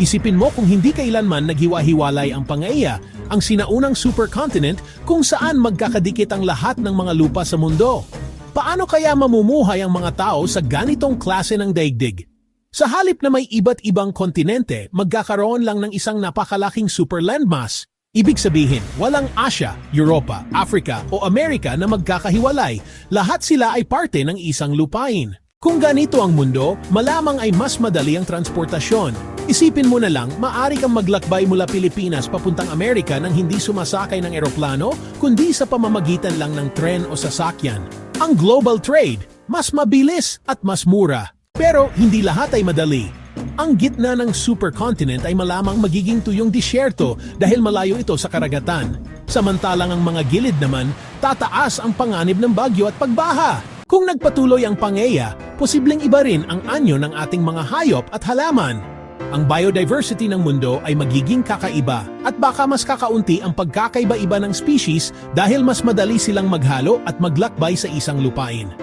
Isipin mo kung hindi kailanman naghiwa-hiwalay ang Pangaea, ang sinaunang supercontinent kung saan magkakadikit ang lahat ng mga lupa sa mundo. Paano kaya mamumuhay ang mga tao sa ganitong klase ng daigdig? Sa halip na may iba't ibang kontinente, magkakaroon lang ng isang napakalaking super landmass. Ibig sabihin, walang Asia, Europa, Africa o Amerika na magkakahiwalay. Lahat sila ay parte ng isang lupain. Kung ganito ang mundo, malamang ay mas madali ang transportasyon. Isipin mo na lang, maaari kang maglakbay mula Pilipinas papuntang Amerika nang hindi sumasakay ng eroplano, kundi sa pamamagitan lang ng tren o sasakyan. Ang global trade, mas mabilis at mas mura. Pero hindi lahat ay madali. Ang gitna ng supercontinent ay malamang magiging tuyong disyerto dahil malayo ito sa karagatan. Samantalang ang mga gilid naman, tataas ang panganib ng bagyo at pagbaha. Kung nagpatuloy ang pangeya, posibleng iba rin ang anyo ng ating mga hayop at halaman. Ang biodiversity ng mundo ay magiging kakaiba at baka mas kakaunti ang pagkakaiba-iba ng species dahil mas madali silang maghalo at maglakbay sa isang lupain.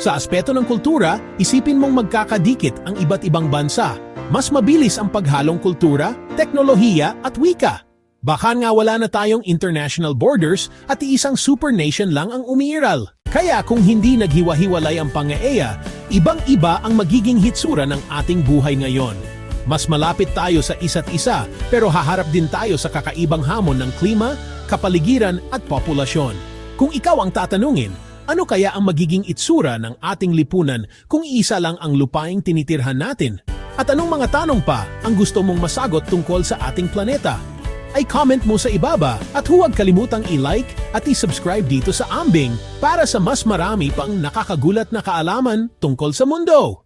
Sa aspeto ng kultura, isipin mong magkakadikit ang iba't ibang bansa. Mas mabilis ang paghalong kultura, teknolohiya at wika. Baka nga wala na tayong international borders at iisang super nation lang ang umiiral. Kaya kung hindi naghiwa-hiwalay ang pangaeya, ibang-iba ang magiging hitsura ng ating buhay ngayon. Mas malapit tayo sa isa't isa pero haharap din tayo sa kakaibang hamon ng klima, kapaligiran at populasyon. Kung ikaw ang tatanungin, ano kaya ang magiging itsura ng ating lipunan kung isa lang ang lupaing tinitirhan natin? At anong mga tanong pa ang gusto mong masagot tungkol sa ating planeta? Ay comment mo sa ibaba at huwag kalimutang i-like at i-subscribe dito sa Ambing para sa mas marami pang nakakagulat na kaalaman tungkol sa mundo.